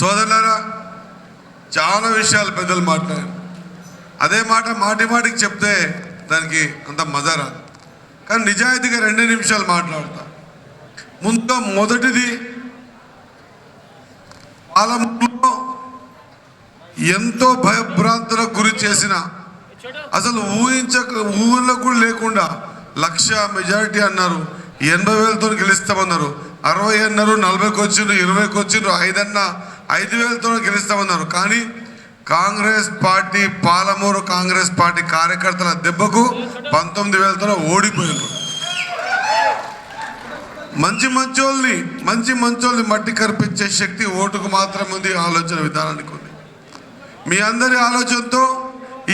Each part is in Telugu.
సోదరులారా చాలా విషయాలు పెద్దలు మాట్లాడారు. అదే మాట మాటి మాటికి చెప్తే దానికి అంత మజా రాదు. కానీ నిజాయితీగా రెండు నిమిషాలు మాట్లాడతా. ముందు మొదటిది పాలమూరులో ఎంతో భయభ్రాంతులకు గురి చేసిన అసలు ఊహించక ఊహలకు కూడా లేకుండా లక్ష మెజారిటీ అన్నారు ఎనభై వేలతో గెలుస్తామన్నారు అరవై అన్నారు నలభైకి వచ్చిండ్రు ఇరవైకి వచ్చిండ్రు ఐదన్నా ఐదు వేలతో గెలుస్తామన్నారు. కానీ కాంగ్రెస్ పార్టీ పాలమూరు కాంగ్రెస్ పార్టీ కార్యకర్తల దెబ్బకు పంతొమ్మిది వేలతో ఓడిపోయారు మంచి మంచోళ్ళని మంచి మంచోళ్ళని మట్టి కరిపించే శక్తి ఓటుకు మాత్రం ఉంది ఆలోచన విధానానికి ఉంది. మీ అందరి ఆలోచనతో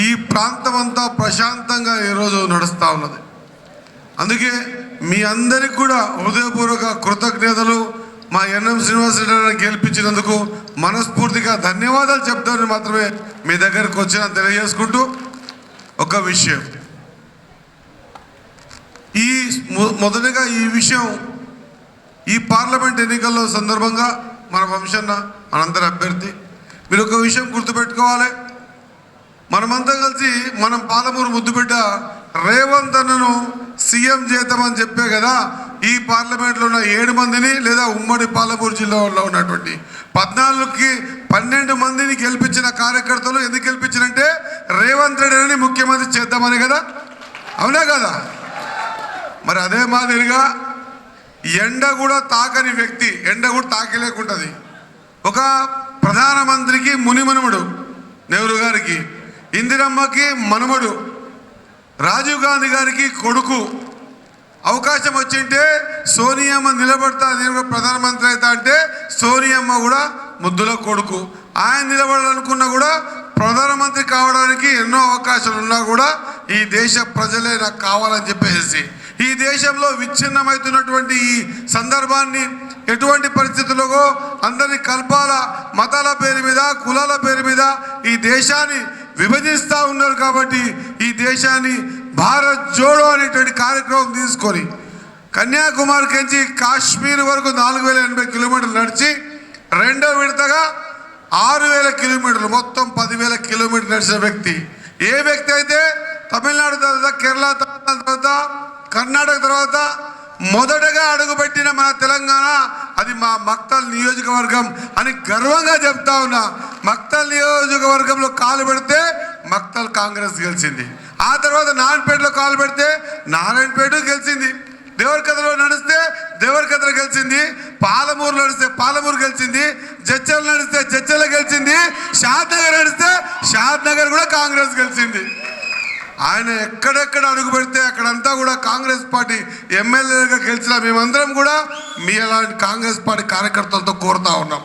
ఈ ప్రాంతం అంతా ప్రశాంతంగా ఈరోజు నడుస్తూ ఉన్నది. అందుకే మీ అందరికి కూడా హృదయపూర్వక కృతజ్ఞతలు. మా ఎన్ఎం శ్రీనివాసరెడ్డి గెలిపించినందుకు మనస్ఫూర్తిగా ధన్యవాదాలు చెప్తామని మాత్రమే మీ దగ్గరకు వచ్చిన తెలియజేసుకుంటూ ఒక విషయం. ఈ మొ- మొదటిగా ఈ విషయం ఈ పార్లమెంట్ ఎన్నికల్లో సందర్భంగా మన వంశన్న మనందరి అభ్యర్థి. మీరు ఒక విషయం గుర్తుపెట్టుకోవాలి. మనమంతా కలిసి మనం పాలమూరు ముద్దుబిడ్డ రేవంత్ అన్నను సీఎం చేద్దామని చెప్పే కదా ఈ పార్లమెంట్లో ఉన్న ఏడు మందిని లేదా ఉమ్మడి పాలమూరు జిల్లాలో ఉన్నటువంటి పద్నాలుగుకి పన్నెండు మందిని గెలిపించిన కార్యకర్తలు ఎందుకు గెలిపించినంటే రేవంత్ రెడ్డిని ముఖ్యమంత్రి చేద్దామని కదా? అవునా కదా? మరి అదే మాదిరిగా ఎండ కూడా తాకని వ్యక్తి ఎండ కూడా తాకలేకుంటుంది. ఒక ప్రధానమంత్రికి మునిమనుమడు నెహ్రూ గారికి ఇందిరమ్మకి మనుమడు రాజీవ్ గాంధీ గారికి కొడుకు అవకాశం వచ్చింటే సోనియమ్మ నిలబడతా నేను కూడా ప్రధానమంత్రి అవుతా అంటే సోనియమ్మ కూడా ముద్దుల కొడుకు. ఆయన నిలబడాలనుకున్నా కూడా ప్రధానమంత్రి కావడానికి ఎన్నో అవకాశాలు ఉన్నా కూడా ఈ దేశ ప్రజలే నాకు కావాలని చెప్పేసి. ఈ దేశంలో విచ్ఛిన్నమవుతున్నటువంటి ఈ సందర్భాన్ని ఎటువంటి పరిస్థితుల్లో అందరినీ కల్పాల మతాల పేరు మీద కులాల పేరు మీద ఈ దేశాన్ని విభజిస్తూ ఉన్నారు కాబట్టి ఈ దేశాన్ని భారత్ జోడో అనేటువంటి కార్యక్రమం తీసుకొని కన్యాకుమారి నుంచి కాశ్మీర్ వరకు నాలుగు వేల ఎనభై కిలోమీటర్లు నడిచి రెండో విడతగా ఆరు వేల కిలోమీటర్లు మొత్తం పదివేల కిలోమీటర్లు నడిచిన వ్యక్తి. ఏ వ్యక్తి అయితే తమిళనాడు తర్వాత కేరళ తర్వాత కర్ణాటక తర్వాత మొదటగా అడుగుపెట్టిన మన తెలంగాణ అది మా మక్తల్ నియోజకవర్గం అని గర్వంగా చెప్తా ఉన్నా. మక్తల్ నియోజకవర్గంలో కాలు పెడితే మక్తల్ కాంగ్రెస్ గెలిచింది. ఆ తర్వాత నారాయణపేటలో కాలు పెడితే నారాయణపేట గెలిచింది. దేవరకథలో నడిస్తే దేవరకథలు గెలిచింది. పాలమూరు నడిస్తే పాలమూరు గెలిచింది. జడ్చల్ నడిస్తే జడ్చల గెలిచింది. షాద్ నగర్ నడిస్తే షాద్ నగర్ కూడా కాంగ్రెస్ గెలిచింది. ఆయన ఎక్కడెక్కడ అడుగు పెడితే అక్కడంతా కూడా కాంగ్రెస్ పార్టీ ఎమ్మెల్యేగా గెలిచిన మేమందరం కూడా మీ అలాంటి కాంగ్రెస్ పార్టీ కార్యకర్తలతో కోరుతా ఉన్నాం.